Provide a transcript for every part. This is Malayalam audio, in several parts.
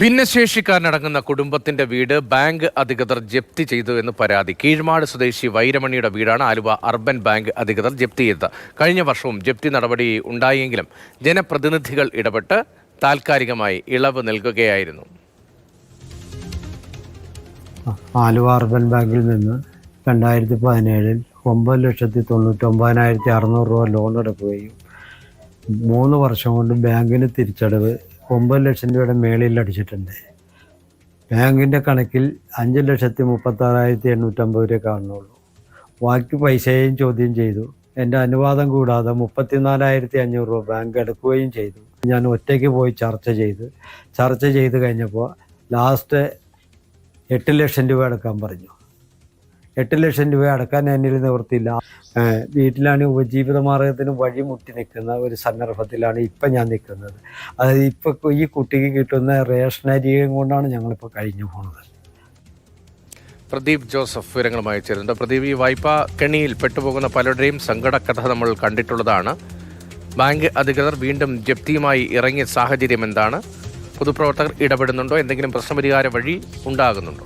ഭിന്നശേഷിക്കാരനടങ്ങുന്ന കുടുംബത്തിന്റെ വീട് ബാങ്ക് അധികൃതർ ജപ്തി ചെയ്തു എന്ന് പരാതി. കീഴ്മാട് സ്വദേശി വൈരമണിയുടെ വീടാണ് ആലുവ അർബൻ ബാങ്ക് അധികൃതർ ജപ്തി ചെയ്തത്. കഴിഞ്ഞ വർഷവും ജപ്തി നടപടി ഉണ്ടായെങ്കിലും ജനപ്രതിനിധികൾ ഇടപെട്ട് താൽക്കാലികമായി ഇളവ് നൽകുകയായിരുന്നു. ആലുവ അർബൻ ബാങ്കിൽ നിന്ന് രണ്ടായിരത്തി പതിനേഴിൽ ഒമ്പത് ലക്ഷത്തി തൊണ്ണൂറ്റൊമ്പതിനായിരത്തി അറുന്നൂറ് രൂപ ലോൺ എടുക്കുകയും മൂന്ന് വർഷം കൊണ്ട് ബാങ്കിന് തിരിച്ചടവ് ഒമ്പത് ലക്ഷം രൂപയുടെ മേളിൽ അടിച്ചിട്ടുണ്ട്. ബാങ്കിന്റെ കണക്കിൽ അഞ്ച് ലക്ഷത്തി മുപ്പത്താറായിരത്തി എണ്ണൂറ്റമ്പത് രൂപ കാണുന്നുള്ളൂ. ബാക്കി പൈസയും ചോദ്യം ചെയ്തു. എന്റെ അനുവാദം കൂടാതെ മുപ്പത്തിനാലായിരത്തി അഞ്ഞൂറ് രൂപ ബാങ്ക് എടുക്കുകയും ചെയ്തു. ഞാൻ ഒറ്റയ്ക്ക് പോയി ചർച്ച ചെയ്ത് ചർച്ച ചെയ്ത് കഴിഞ്ഞപ്പോൾ ലാസ്റ്റ് എട്ട് ലക്ഷം രൂപ എടുക്കാൻ പറഞ്ഞു. എട്ട് ലക്ഷം രൂപ അടക്കാൻ എന്നിൽ നിവൃത്തിയില്ല വീട്ടിലാണ് ഉപജീവിത മാർഗത്തിന് വഴിമുട്ടി നിൽക്കുന്ന ഒരു സന്ദർഭത്തിലാണ് ഇപ്പം ഞാൻ നിൽക്കുന്നത്. അതായത് ഇപ്പോൾ ഈ കുട്ടിക്ക് കിട്ടുന്ന റേഷനരിയും കൊണ്ടാണ് ഞങ്ങളിപ്പോൾ കഴിഞ്ഞു പോകുന്നത് പ്രദീപ് ജോസഫ് വിവരങ്ങളുമായി ചേരുന്നുണ്ട്. പ്രദീപ് ഈ വായ്പാ കെണിയിൽ പെട്ടുപോകുന്ന പലരുടെയും സങ്കടക്കഥ നമ്മൾ കണ്ടിട്ടുള്ളതാണ്. ബാങ്ക് അധികൃതർ വീണ്ടും ജപ്തിയുമായി ഇറങ്ങിയ സാഹചര്യം എന്താണ്? പൊതുപ്രവർത്തകർ ഇടപെടുന്നുണ്ടോ? എന്തെങ്കിലും പ്രശ്നപരിഹാര വഴി ഉണ്ടാകുന്നുണ്ടോ?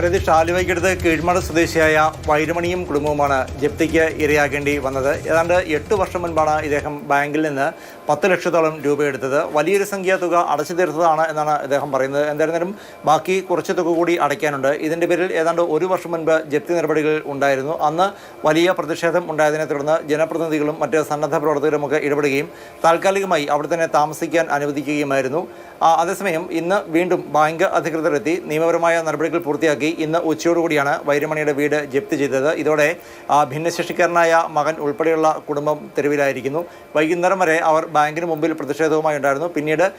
രതീഷ് ആലുവയ്ക്കടുത്ത് കീഴ്മട സ്വദേശിയായ വൈരമണിയും കുടുംബവുമാണ് ജപ്തിക്ക് ഇരയാക്കേണ്ടി വന്നത്. ഏതാണ്ട് എട്ട് വർഷം മുൻപാണ് ഇദ്ദേഹം ബാങ്കിൽ നിന്ന് പത്ത് ലക്ഷത്തോളം രൂപ എടുത്തത് വലിയൊരു സംഖ്യ തുക അടച്ചു തീർത്തതാണ് എന്നാണ് ഇദ്ദേഹം പറയുന്നത്. എന്തായിരുന്നാലും ബാക്കി കുറച്ച് തുക കൂടി അടയ്ക്കാനുണ്ട്. ഇതിന്റെ പേരിൽ ഏതാണ്ട് ഒരു വർഷം മുൻപ് ജപ്തി നടപടികൾ ഉണ്ടായിരുന്നു. അന്ന് വലിയ പ്രതിഷേധം ഉണ്ടായതിനെ തുടർന്ന് ജനപ്രതിനിധികളും മറ്റ് സന്നദ്ധ പ്രവർത്തകരുമൊക്കെ ഇടപെടുകയും താൽക്കാലികമായി അവിടെ തന്നെ താമസിക്കാൻ അനുവദിക്കുകയുമായിരുന്നു. അതേസമയം ഇന്ന് വീണ്ടും ബാങ്ക് അധികൃതരെത്തി നിയമപരമായ നടപടികൾ പൂർത്തിയാക്കി ഇന്ന് ഉച്ചയോടുകൂടിയാണ് വൈരമണിയുടെ വീട് ജപ്തി ചെയ്തത്. ഇതോടെ ആ, ഭിന്നശേഷിക്കാരനായ മകൻ ഉൾപ്പെടെയുള്ള കുടുംബം തെരുവിലായിരിക്കുന്നു. വൈകുന്നേരം വരെ അവർ ബാങ്കിന് മുമ്പിൽ പ്രതിഷേധവുമായി ഉണ്ടായിരുന്നു. പിന്നീട്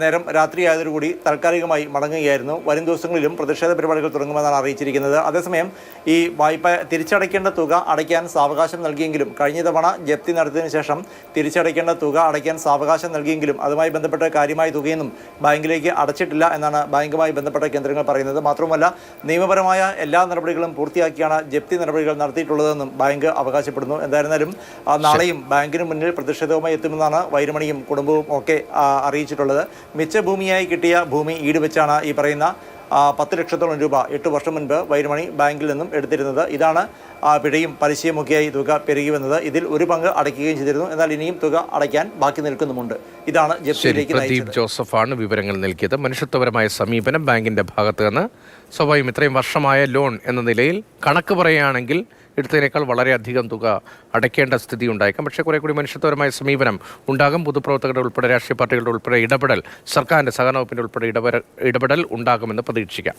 നേരം രാത്രിയായതോടുകൂടി താൽക്കാലികമായി മടങ്ങുകയായിരുന്നു. വരും ദിവസങ്ങളിലും പ്രതിഷേധ പരിപാടികൾ തുടങ്ങുമെന്നാണ് അറിയിച്ചിരിക്കുന്നത്. അതേസമയം ഈ വായ്പ തിരിച്ചടയ്ക്കേണ്ട തുക അടയ്ക്കാൻ സാവകാശം നൽകിയെങ്കിലും കഴിഞ്ഞ തവണ ജപ്തി നടത്തിയതിനു ശേഷം തിരിച്ചടയ്ക്കേണ്ട തുക അടയ്ക്കാൻ സാവകാശം നൽകിയെങ്കിലും അതുമായി ബന്ധപ്പെട്ട കാര്യമായ തുകയൊന്നും ബാങ്കിലേക്ക് അടച്ചിട്ടില്ല എന്നാണ് ബാങ്കുമായി ബന്ധപ്പെട്ട കേന്ദ്രങ്ങൾ പറയുന്നത്. മാത്രമല്ല നിയമപരമായ എല്ലാ നടപടികളും പൂർത്തിയാക്കിയാണ് ജപ്തി നടപടികൾ നടത്തിയിട്ടുള്ളതെന്നും ബാങ്ക് അവകാശപ്പെടുന്നു. എന്തായിരുന്നാലും നാളെയും ബാങ്കിന് മുന്നിൽ പ്രതിഷേധവുമായി എത്തുമെന്നാണ് വൈരമണിയും കുടുംബവും ഒക്കെ അറിയിച്ചിട്ടുള്ളത്. മിച്ചഭൂമിയായി കിട്ടിയ ഭൂമി ഈട് വെച്ചാണ് ഈ പറയുന്ന പത്ത് ലക്ഷത്തോളം രൂപ എട്ട് വർഷം മുൻപ് വൈരമണി ബാങ്കിൽ നിന്നും എടുത്തിരുന്നത്. ഇതാണ് പിഴയും പലിശയുമൊക്കെയായി തുക പെരുകി വന്നത് ഇതിൽ ഒരു പങ്ക് അടയ്ക്കുകയും ചെയ്തിരുന്നു. എന്നാൽ ഇനിയും തുക അടയ്ക്കാൻ ബാക്കി നിൽക്കുന്നുമുണ്ട്. ഇതാണ് ജപ്തിയിലേക്ക് പ്രദീപ് ജോസഫാണ് വിവരങ്ങൾ നൽകിയത്. മനുഷ്യത്വപരമായ സമീപനം ബാങ്കിന്റെ ഭാഗത്ത് നിന്ന് സ്വാഭാവികം ഇത്രയും വർഷമായ ലോൺ എന്ന നിലയിൽ കണക്ക് പറയുകയാണെങ്കിൽ എടുത്തതിനേക്കാൾ വളരെയധികം തുക അടയ്ക്കേണ്ട സ്ഥിതി ഉണ്ടായേക്കാം. പക്ഷേ കുറെ കൂടി മനുഷ്യത്വപരമായ സമീപനം ഉണ്ടാകും. പൊതുപ്രവർത്തകരുടെ ഉൾപ്പെടെ രാഷ്ട്രീയ പാർട്ടികളുടെ ഉൾപ്പെടെ ഇടപെടൽ സർക്കാരിന്റെ സഹകരണ വകുപ്പിന്റെ ഉൾപ്പെടെ ഇടപെടൽ ഇടപെടൽ ഉണ്ടാകുമെന്ന് പ്രതീക്ഷിക്കാം.